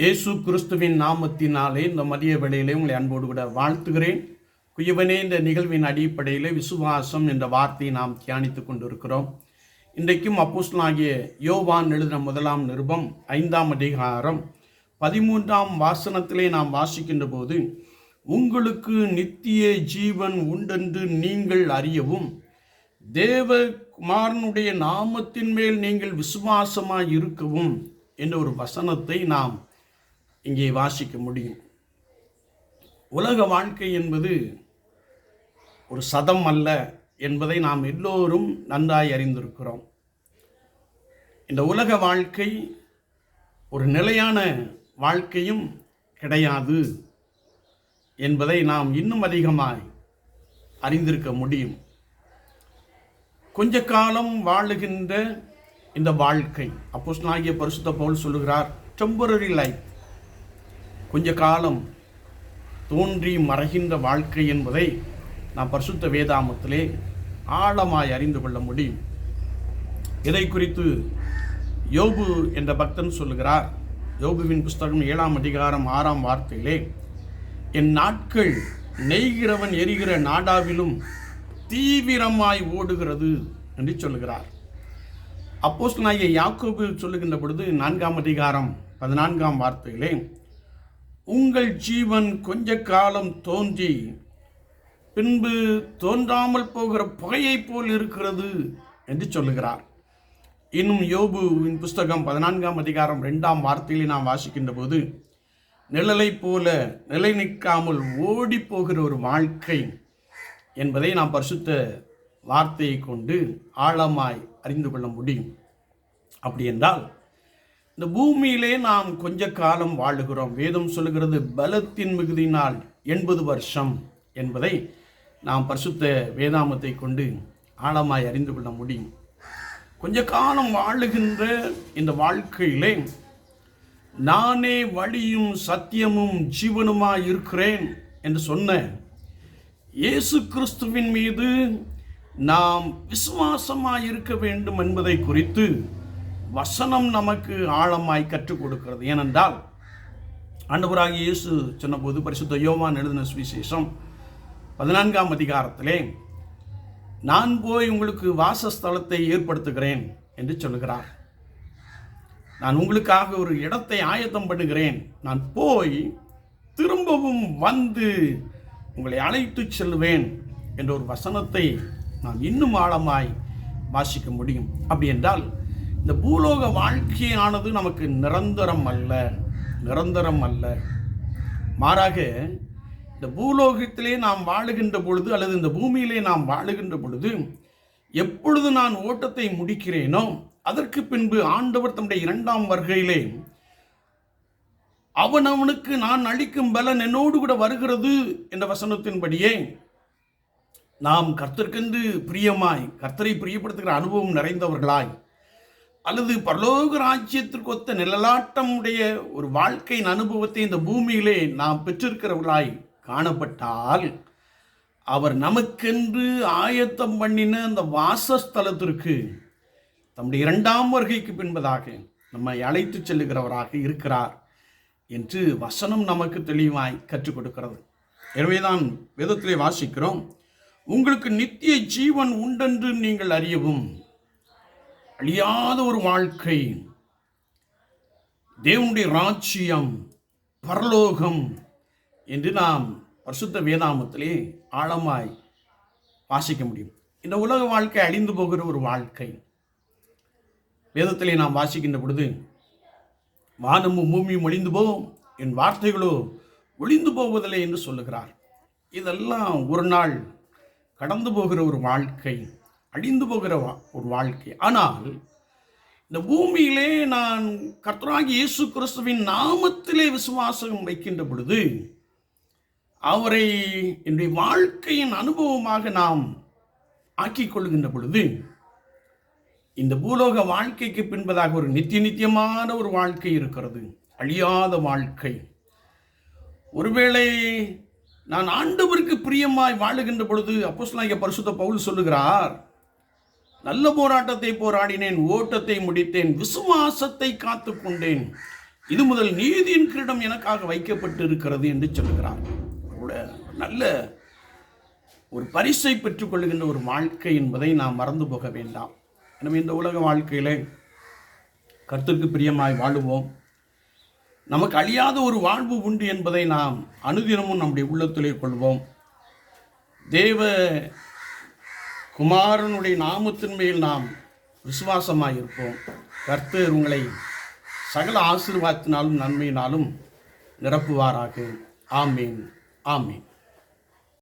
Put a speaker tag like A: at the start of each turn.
A: இயேசு கிறிஸ்துவின் நாமத்தினாலே இந்த மதிய வேளையிலே உங்களை அன்போடு கூட வாழ்த்துகிறேன். குயவனே இந்த நிகழ்வின் அடிப்படையில் விசுவாசம் என்ற வார்த்தையை நாம் தியானித்துக் கொண்டிருக்கிறோம். இன்றைக்கும் அப்போஸ்லாகிய யோவான் எழுதின முதலாம் நிருபம் ஐந்தாம் அதிகாரம் பதிமூன்றாம் வாசனத்திலே நாம் வாசிக்கின்ற போது உங்களுக்கு நித்திய ஜீவன் உண்டென்று நீங்கள் அறியவும் தேவ குமாரனுடைய நாமத்தின் மேல் நீங்கள் விசுவாசமாக இருக்கவும் என்ற ஒரு வசனத்தை நாம் இங்கே வாசிக்க முடியும். உலக வாழ்க்கை என்பது ஒரு சதம் அல்ல என்பதை நாம் எல்லோரும் நன்றாய் அறிந்திருக்கிறோம். இந்த உலக வாழ்க்கை ஒரு நிலையான வாழ்க்கையும் கிடையாது என்பதை நாம் இன்னும் அதிகமாய் அறிந்திருக்க முடியும். கொஞ்ச காலம் வாழுகின்ற இந்த வாழ்க்கை அப்போஸ்தலனாகிய பரிசுத்த போல் சொல்லுகிறார் டெம்பரரி லைஃப் கொஞ்ச காலம் தோன்றி மறைகின்ற வாழ்க்கை என்பதை நாம் பரிசுத்த வேதாமத்திலே ஆழமாய் அறிந்து கொள்ள முடியும். இதை குறித்து யோபு என்ற பக்தன் சொல்லுகிறார். யோபுவின் புஸ்தகம் ஏழாம் அதிகாரம் ஆறாம் வார்த்தையிலே என் நாட்கள் நெய்கிறவன் எரிகிற நாடாவிலும் தீவிரமாய் ஓடுகிறது என்று சொல்லுகிறார். அப்போஸ் அப்போஸ்தலனாகிய யாக்கோபு சொல்லுகின்ற பொழுது நான்காம் அதிகாரம் பதினான்காம் வார்த்தையிலே உங்கள் ஜீவன் கொஞ்ச காலம் தோன்றி பின்பு தோன்றாமல் போகிற புகையைப் போல் இருக்கிறது என்று சொல்லுகிறார். இன்னும் யோபுவின் புஸ்தகம் பதினான்காம் அதிகாரம் ரெண்டாம் வார்த்தையிலே நாம் வாசிக்கின்ற போது நிழலைப் போல நிலை நிற்காமல் ஓடி போகிற ஒரு வாழ்க்கை என்பதை நாம் பரிசுத்த வார்த்தையை கொண்டு ஆழமாய் அறிந்து கொள்ள முடியும். அப்படி என்றால் இந்த பூமியிலே நாம் கொஞ்ச காலம் வாழுகிறோம். வேதம் சொல்லுகிறது பலத்தின் மிகுதியினால் எண்பது வருஷம் என்பதை நாம் பரிசுத்த வேதாமத்தை கொண்டு ஆழமாய் அறிந்து கொள்ள முடியும். கொஞ்ச காலம் வாழுகின்ற இந்த வாழ்க்கையிலே நானே வழியும் சத்தியமும் ஜீவனுமாய் இருக்கிறேன் என்று சொன்ன இயேசு கிறிஸ்துவின் மீது நாம் விசுவாசமாய் இருக்க வேண்டும் என்பதை குறித்து வசனம் நமக்கு ஆழமாய் கற்றுக் கொடுக்கிறது. ஏனென்றால் ஆண்டவராகிய இயேசு சொன்னபோது பரிசுத்த யோவான் எழுதின சுவிசேஷம் பதினான்காம் அதிகாரத்திலே நான் போய் உங்களுக்கு வாசஸ்தலத்தை ஏற்படுத்துகிறேன் என்று சொல்லுகிறார். நான் உங்களுக்காக ஒரு இடத்தை ஆயத்தம் பண்ணுகிறேன். நான் போய் திரும்பவும் வந்து உங்களை அழைத்து செல்வேன் என்ற ஒரு வசனத்தை நாம் இன்னும் ஆழமாய் வாசிக்க முடியும். அப்படி என்றால் இந்த பூலோக வாழ்க்கையானது நமக்கு நிரந்தரம் அல்ல நிரந்தரம் அல்ல. மாறாக இந்த பூலோகத்திலே நாம் வாழுகின்ற பொழுது அல்லது இந்த பூமியிலே நாம் வாழுகின்ற பொழுது எப்பொழுது நான் ஓட்டத்தை முடிக்கிறேனோ அதற்கு பின்பு ஆண்டவர் தம்முடைய இரண்டாம் வருகையிலே அவன் அவனுக்கு நான் அளிக்கும் பலன் என்னோடு கூட வருகிறது என்ற வசனத்தின்படியே நாம் கர்த்தர்க்கென்று பிரியமாய் கர்த்தரை பிரியப்படுத்துகிற அனுபவம் நிறைந்தவர்களாய் அல்லது பரலோக ராஜ்யத்திற்கு ஒத்த நிழலாட்டமுடைய ஒரு வாழ்க்கையின் அனுபவத்தை இந்த பூமியிலே நாம் பெற்றிருக்கிறவர்களாய் காணப்பட்டால் அவர் நமக்கென்று ஆயத்தம் பண்ணின அந்த வாசஸ்தலத்திற்கு தம்முடைய இரண்டாம் வருகைக்கு பின்பதாக நம்மை அழைத்து செல்லுகிறவராக இருக்கிறார் என்று வசனம் நமக்கு தெளிவாய் கற்றுக் கொடுக்கிறது. எனவேதான் வேதத்திலே வாசிக்கிறோம் உங்களுக்கு நித்திய ஜீவன் உண்டென்று நீங்கள் அறியவும் அழியாத ஒரு வாழ்க்கை. தேவனுடைய ராஜ்யம் பரலோகம் என்று நாம் பரிசுத்த வேதாமத்திலே ஆழமாய் வாசிக்க முடியும். இந்த உலக வாழ்க்கை அழிந்து போகிற ஒரு வாழ்க்கை. வேதத்திலே நாம் வாசிக்கின்ற பொழுது வானமும் பூமியும் ஒளிந்து போகும் என் வார்த்தைகளோ ஒளிந்து போவதில்லை என்று சொல்லுகிறார். இதெல்லாம் ஒரு நாள் கடந்து போகிற ஒரு வாழ்க்கை. அழிந்து போகிற வா- ஒரு வாழ்க்கை. ஆனால் இந்த பூமியிலே நான் கர்த்தராகி இயேசு கிறிஸ்துவின் நாமத்திலே விசுவாசம் வைக்கின்ற பொழுது அவரை என்னுடைய வாழ்க்கையின் அனுபவமாக நாம் ஆக்கிக் கொள்கின்ற பொழுது இந்த பூலோக வாழ்க்கைக்கு பின்பதாக ஒரு நித்திய நித்தியமான ஒரு வாழ்க்கை இருக்கிறது. அழியாத வாழ்க்கை. ஒருவேளை நான் ஆண்டவருக்கு பிரியமாய் வாழுகின்ற பொழுது அப்போஸ்தலனாகிய பரிசுத்த பவுல் சொல்லுகிறார் நல்ல போராட்டத்தை போராடினேன் ஓட்டத்தை முடித்தேன் விசுவாசத்தை காத்துக்கொண்டேன் இது முதல் நீதியின் கிரீடம் எனக்காக வைக்கப்பட்டு இருக்கிறது என்று சொல்கிறார் கூட நல்ல ஒரு பரிசை பெற்றுக்கொள்கின்ற ஒரு வாழ்க்கை என்பதை நாம் மறந்து போக வேண்டாம். எனவே இந்த உலக வாழ்க்கையிலே கருத்துக்கு பிரியமாய் வாழுவோம். நமக்கு அழியாத ஒரு வாழ்வு உண்டு என்பதை நாம் அனுதினமும் நம்முடைய உள்ளத்திலே கொள்வோம். தேவ குமாரனுடைய நாமத்தின் மேல் நாம் விசுவாசமாக இருப்போம் கர்த்தர் உங்களை சகல ஆசீர்வாதத்தினாலும் நன்மையினாலும் நிரப்புவாராக. ஆமீன். ஆமீன்.